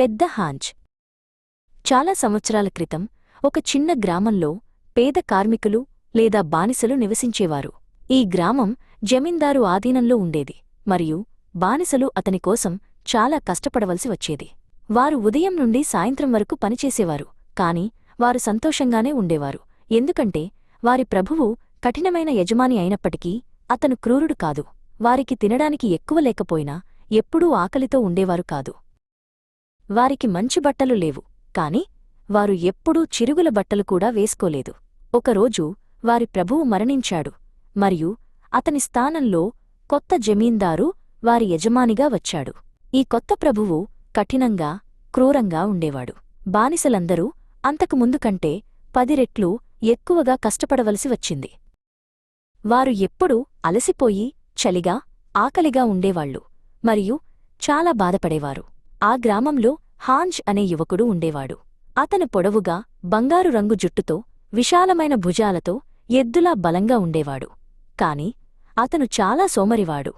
పెద్ద హాంజ్. చాలా సంవత్సరాల క్రితం ఒక చిన్న గ్రామంలో పేద కార్మికులు లేదా బానిసలు నివసించేవారు. ఈ గ్రామం జమీందారు ఆధీనంలో ఉండేది మరియు బానిసలు అతని కోసం చాలా కష్టపడవలసి వచ్చేది. వారు ఉదయం నుండి సాయంత్రం వరకు పనిచేసేవారు కాని వారు సంతోషంగానే ఉండేవారు. ఎందుకంటే వారి ప్రభువు కఠినమైన యజమాని అయినప్పటికీ అతను క్రూరుడు కాదు. వారికి తినడానికి ఎక్కువ లేకపోయినా ఎప్పుడూ ఆకలితో ఉండేవారు కాదు. వారికి మంచి బట్టలు లేవు. కాని వారు ఎప్పుడూ చిరుగుల బట్టలు కూడా వేసుకోలేదు. ఒకరోజు వారి ప్రభువు మరణించాడు. మరియు అతని స్థానంలో కొత్త జమీందారు వారి యజమానిగా వచ్చాడు. ఈ కొత్త ప్రభువు కఠినంగా క్రూరంగా ఉండేవాడు. బానిసలందరూ అంతకుముందు కంటే పదిరెట్లు ఎక్కువగా కష్టపడవలసి వచ్చింది. వారు ఎప్పుడూ అలసిపోయి చలిగా ఆకలిగా ఉండేవాళ్ళు మరియు చాలా బాధపడేవారు. ఆ గ్రామంలో హాంజ్ అనే యువకుడు ఉండేవాడు. అతను పొడవుగా బంగారు రంగు జుట్టుతో విశాలమైన భుజాలతో ఎద్దులా బలంగా ఉండేవాడు. కాని అతను చాలా సోమరివాడు.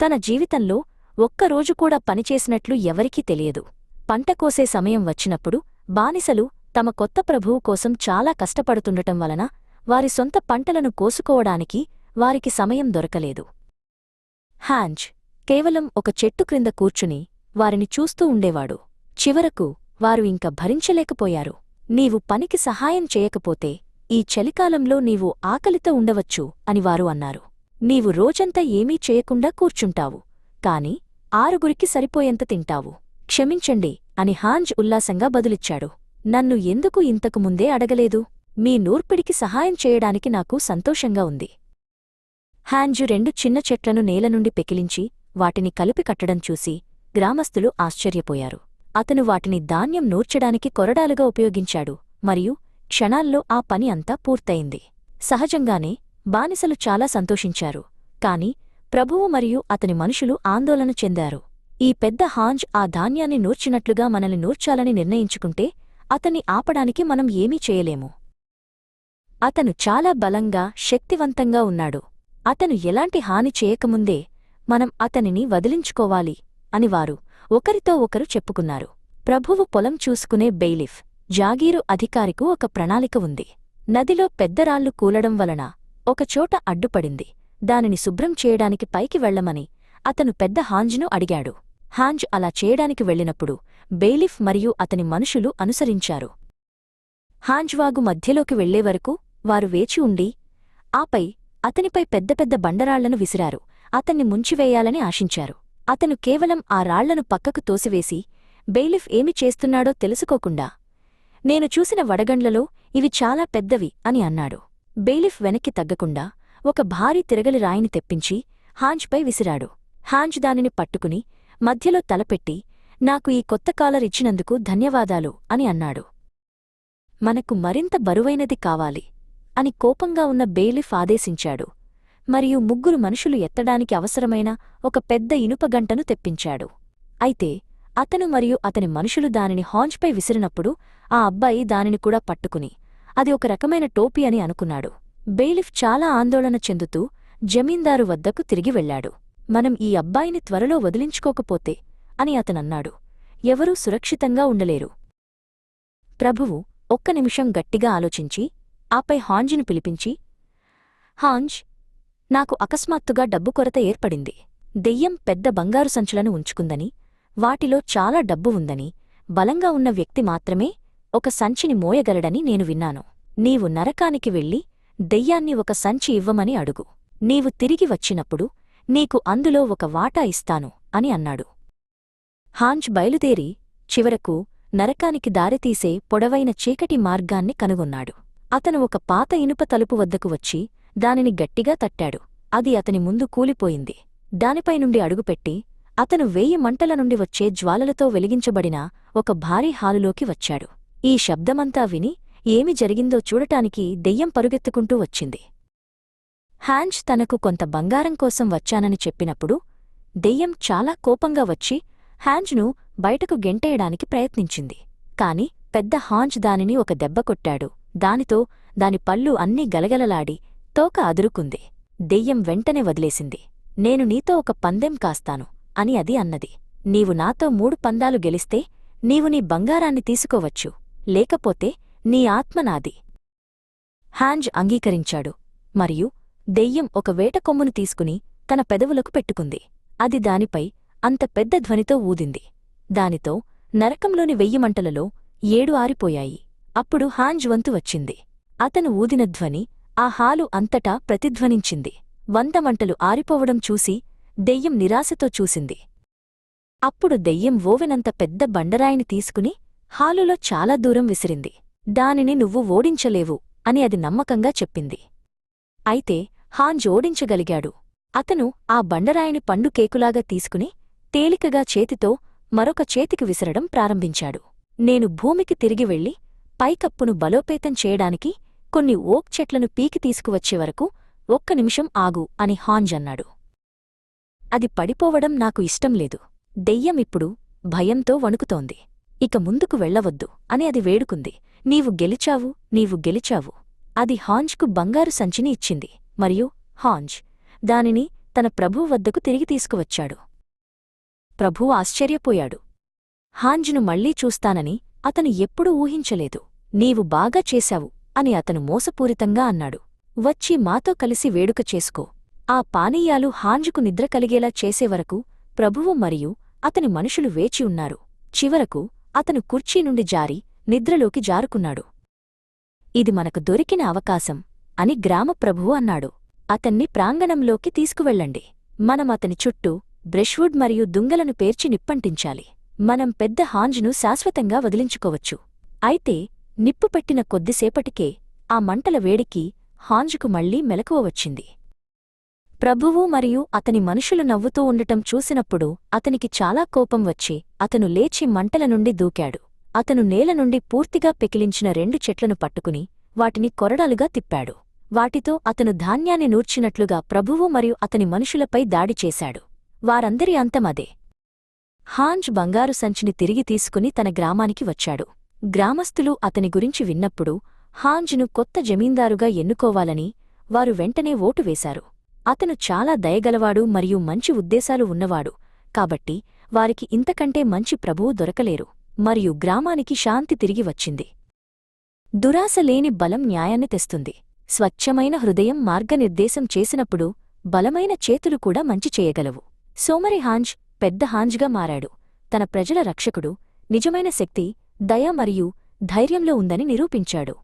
తన జీవితంలో ఒక్కరోజు కూడా పనిచేసినట్లు ఎవరికీ తెలియదు. పంటకోసే సమయం వచ్చినప్పుడు బానిసలు తమ కొత్త ప్రభువు కోసం చాలా కష్టపడుతుండటం వలన వారి సొంత పంటలను కోసుకోవడానికి వారికి సమయం దొరకలేదు. హాంజ్ కేవలం ఒక చెట్టు క్రింద కూర్చుని వారిని చూస్తూ ఉండేవాడు. చివరకు వారు ఇంక భరించలేకపోయారు. నీవు పనికి సహాయం చేయకపోతే ఈ చలికాలంలో నీవు ఆకలితో ఉండవచ్చు అని వారు అన్నారు. నీవు రోజంతా ఏమీ చేయకుండా కూర్చుంటావు కాని ఆరుగురికి సరిపోయేంత తింటావు. క్షమించండి అని హాంజ్ ఉల్లాసంగా బదులిచ్చాడు. నన్ను ఎందుకు ఇంతకు ముందే అడగలేదు? మీ నూర్పిడికి సహాయం చేయడానికి నాకు సంతోషంగా ఉంది. హాంజు రెండు చిన్న చెట్లను నేల నుండి పెకిలించి వాటిని కలిపి కట్టడం చూసి గ్రామస్తులు ఆశ్చర్యపోయారు. అతను వాటిని ధాన్యం నూర్చడానికి కొరడాలుగా ఉపయోగించాడు మరియు క్షణాల్లో ఆ పని అంతా పూర్తయింది. సహజంగానే బానిసలు చాలా సంతోషించారు కాని ప్రభువు మరియు అతని మనుషులు ఆందోళన చెందారు. ఈ పెద్ద హాంజ్ ఆ ధాన్యాన్ని నూర్చినట్లుగా మనల్ని నూర్చాలని నిర్ణయించుకుంటే అతన్ని ఆపడానికి మనం ఏమీ చేయలేము. అతను చాలా బలంగా శక్తివంతంగా ఉన్నాడు. అతను ఎలాంటి హాని చేయకముందే మనం అతనిని వదిలించుకోవాలి అని వారు ఒకరితో ఒకరు చెప్పుకున్నారు. ప్రభువు పొలం చూసుకునే బెయిలిఫ్ జాగీరు అధికారికు ఒక ప్రణాళిక ఉంది. నదిలో పెద్దరాళ్ళు కూలడం వలన ఒకచోట అడ్డుపడింది. దానిని శుభ్రం చేయడానికి పైకి వెళ్ళమని అతను పెద్ద హాంజ్ను అడిగాడు. హాంజ్ అలా చేయడానికి వెళ్ళినప్పుడు బెయిలిఫ్ మరియు అతని మనుషులు అనుసరించారు. హాంజ్వాగు మధ్యలోకి వెళ్ళేవరకు వారు వేచి ఉండి ఆపై అతనిపై పెద్ద పెద్ద బండరాళ్ళను విసిరారు. అతన్ని ముంచివేయాలని ఆశించారు. అతను కేవలం ఆ రాళ్ళను పక్కకు తోసివేసి బెయిలిఫ్ ఏమి చేస్తున్నాడో తెలుసుకోకుండా నేను చూసిన వడగండ్లలో ఇవి చాలా పెద్దవి అని అన్నాడు. బెయిలిఫ్ వెనక్కి తగ్గకుండా ఒక భారీ తిరగలి రాయిని తెప్పించి హాంజ్పై విసిరాడు. హాంజ్ దానిని పట్టుకుని మధ్యలో తలపెట్టి నాకు ఈ కొత్త కాలర్ ఇచ్చినందుకు ధన్యవాదాలు అని అన్నాడు. మనకు మరింత బరువైనది కావాలి అని కోపంగా ఉన్న బెయిలిఫ్ ఆదేశించాడు. మరియు ముగ్గురు మనుషులు ఎత్తడానికి అవసరమైన ఒక పెద్ద ఇనుపగంటను తెప్పించాడు. అయితే అతను మరియు అతని మనుషులు దానిని హాంజ్పై విసిరినప్పుడు ఆ అబ్బాయి దానిని కూడా పట్టుకుని అది ఒక రకమైన టోపీ అని అనుకున్నాడు. బెయిలిఫ్ చాలా ఆందోళన చెందుతూ జమీందారు వద్దకు తిరిగి వెళ్ళాడు మనం ఈ అబ్బాయిని త్వరలో వదిలించుకోకపోతే అని అతనన్నాడు. ఎవరూ సురక్షితంగా ఉండలేరు. ప్రభువు ఒక్క నిమిషం గట్టిగా ఆలోచించి ఆపై హాంజ్ను పిలిపించి హాంజ్ నాకు అకస్మాత్తుగా డబ్బు కొరత ఏర్పడింది. దెయ్యం పెద్ద బంగారు సంచులను ఉంచుకుందని వాటిలో చాలా డబ్బు ఉందని బలంగా ఉన్న వ్యక్తి మాత్రమే ఒక సంచిని మోయగలడని నేను విన్నాను. నీవు నరకానికి వెళ్ళి దెయ్యాన్ని ఒక సంచి ఇవ్వమని అడుగు. నీవు తిరిగి వచ్చినప్పుడు నీకు అందులో ఒక వాటా ఇస్తాను అని అన్నాడు. హాంజ్ బయలుదేరి చివరకు నరకానికి దారితీసే పొడవైన చీకటి మార్గాన్ని కనుగొన్నాడు. అతను ఒక పాత ఇనుప తలుపు వద్దకు వచ్చి దానిని గట్టిగా తట్టాడు. అది అతని ముందు కూలిపోయింది. దానిపై నుండి అడుగుపెట్టి అతను వేయి మంటల నుండి వచ్చే జ్వాలలతో వెలిగించబడిన ఒక భారీ హాలులోకి వచ్చాడు. ఈ శబ్దమంతా విని ఏమి జరిగిందో చూడటానికి దెయ్యం పరుగెత్తుకుంటూ వచ్చింది. హ్యాంజ్ తనకు కొంత బంగారం కోసం వచ్చానని చెప్పినప్పుడు దెయ్యం చాలా కోపంగా వచ్చి హ్యాంజ్ను బయటకు గెంటేయడానికి ప్రయత్నించింది. కాని పెద్ద హాంజ్ దానిని ఒక దెబ్బ కొట్టాడు. దానితో దాని పళ్ళు అన్నీ గలగలలాడి తోక అదురుకుంది. దెయ్యం వెంటనే వదిలేసింది. నేను నీతో ఒక పందెం కాస్తాను అని అది అన్నది. నీవు నాతో మూడు పందాలు గెలిస్తే నీవు నీ బంగారాన్ని తీసుకోవచ్చు. లేకపోతే నీ ఆత్మ నాది. హాంజ్ అంగీకరించాడు. మరియు దెయ్యం ఒక వేటకొమ్మును తీసుకుని తన పెదవులకు పెట్టుకుంది. అది దానిపై అంత పెద్ద ధ్వనితో ఊదింది. దానితో నరకంలోని వెయ్యి మంటలలో ఏడు ఆరిపోయాయి. అప్పుడు హాంజ్ వంతు వచ్చింది. అతను ఊదిన ధ్వని ఆ హాలు అంతటా ప్రతిధ్వనించింది. వంద మంటలు ఆరిపోవడం చూసి దెయ్యం నిరాశతో చూసింది. అప్పుడు దెయ్యం ఓవెనంత పెద్ద బండరాయిని తీసుకుని హాలులో చాలా దూరం విసిరింది. దానిని నువ్వు ఓడించలేవు అని అది నమ్మకంగా చెప్పింది. అయితే హాంజ్ ఓడించగలిగాడు. అతను ఆ బండరాయిని పండు కేకులాగా తీసుకుని తేలికగా చేతితో మరొక చేతికి విసరడం ప్రారంభించాడు. నేను భూమికి తిరిగి వెళ్ళి పైకప్పును బలోపేతం చేయడానికి కొన్ని ఓక్ చెట్లను పీకి తీసుకువచ్చే వరకు ఒక్క నిమిషం ఆగు అని హాంజ్ అన్నాడు. అది పడిపోవడం నాకు ఇష్టం లేదు. దెయ్యం ఇప్పుడు భయంతో వణుకుతోంది. ఇక ముందుకు వెళ్ళవద్దు అని అది వేడుకుంది. నీవు గెలిచావు నీవు గెలిచావు. అది హాంజ్కు బంగారు సంచిని ఇచ్చింది. మరియు హాంజ్ దానిని తన ప్రభువు వద్దకు తిరిగి తీసుకువచ్చాడు. ప్రభు ఆశ్చర్యపోయాడు. హాంజ్ను మళ్ళీ చూస్తానని అతను ఎప్పుడూ ఊహించలేదు. నీవు బాగా చేశావు అని అతను మోసపూరితంగా అన్నాడు. వచ్చి మాతో కలిసి వేడుక చేసుకో. ఆ పానీయాలు హాంజుకు నిద్ర కలిగేలా చేసేవరకు ప్రభువు మరియు అతని మనుషులు వేచి ఉన్నారు. చివరకు అతను కుర్చీ నుండి జారి నిద్రలోకి జారుకున్నాడు. ఇది మనకు దొరికిన అవకాశం అని గ్రామ ప్రభువు అన్నాడు. అతన్ని ప్రాంగణంలోకి తీసుకువెళ్ళండి. మనం అతని చుట్టూ బ్రెష్వుడ్ మరియు దుంగలను పేర్చి నిప్పంటించాలి. మనం పెద్ద హాంజ్ను శాశ్వతంగా వదిలించుకోవచ్చు. అయితే నిప్పు పెట్టిన కొద్దిసేపటికే ఆ మంటల వేడికి హాంజుకు మళ్ళీ మెలకువ వచ్చింది. ప్రభువు మరియు అతని మనుషులు నవ్వుతూ ఉండటం చూసినప్పుడు అతనికి చాలా కోపం వచ్చి అతను లేచి మంటల నుండి దూకాడు. అతను నేల నుండి పూర్తిగా పెకిలించిన రెండు చెట్లను పట్టుకుని వాటిని కొరడాలుగా తిప్పాడు. వాటితో అతను ధాన్యాన్ని నూర్చినట్లుగా ప్రభువు మరియు అతని మనుషులపై దాడి చేశాడు. వారందరి అంతమదే. హాంజ్ బంగారు సంచిని తిరిగి తీసుకుని తన గ్రామానికి వచ్చాడు. గ్రామస్థులు అతని గురించి విన్నప్పుడు హాంజ్ను కొత్త జమీందారుగా ఎన్నుకోవాలని వారు వెంటనే ఓటు వేశారు. అతను చాలా దయగలవాడు మరియు మంచి ఉద్దేశాలు ఉన్నవాడు. కాబట్టి వారికి ఇంతకంటే మంచి ప్రభువు దొరకలేరు. మరియు గ్రామానికి శాంతి తిరిగి వచ్చింది. దురాశ లేని బలం న్యాయాన్ని తెస్తుంది. స్వచ్ఛమైన హృదయం మార్గనిర్దేశం చేసినప్పుడు బలమైన చేతులు కూడా మంచి చేయగలవు. సోమరి హాంజ్ పెద్ద హాంజ్గా మారాడు. తన ప్రజల రక్షకుడు నిజమైన శక్తి దయ మరియు ధైర్యంలో ఉందని నిరూపించాడు.